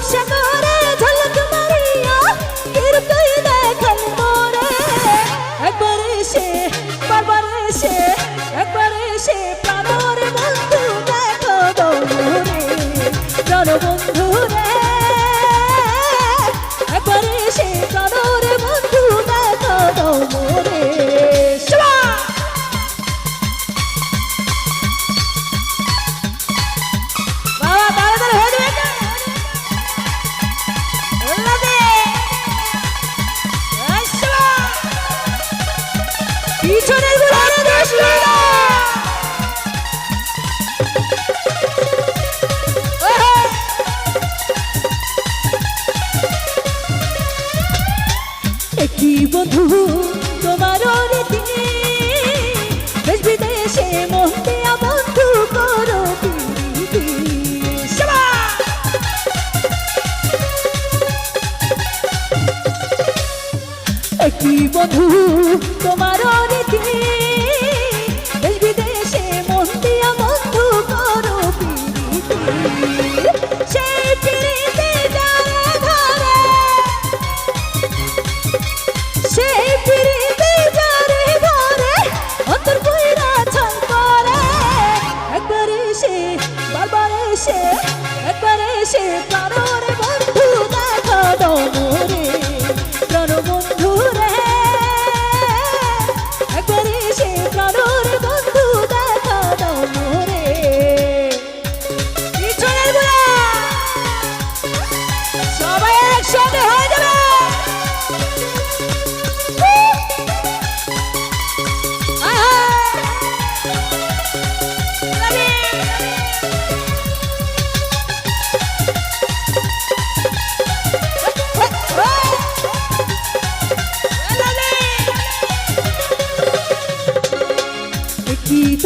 샵샵 turn it বধু তোমার রীতি দেশ বিদেশে মন দিয়া বন্ধু করো সেই পিড়িতে যায় ঘরে সেই পিড়িতে যারে ঘরে অন্তর পুরা ছয় করে। একবার এসে, বারবার এসে, একবার এসে কারও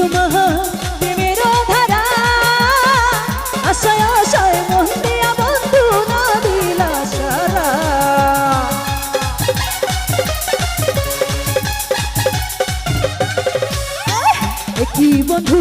সুমহ প্রেমের ধারা। আশয় আশয় মন বন্ধু নদীলা সারা কি বন্ধু?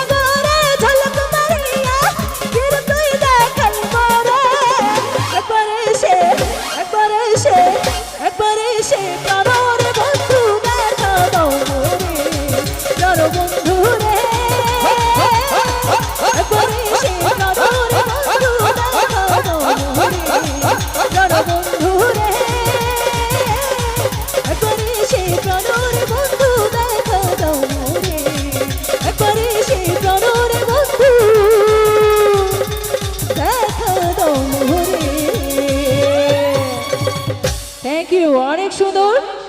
অনেক সুন্দর।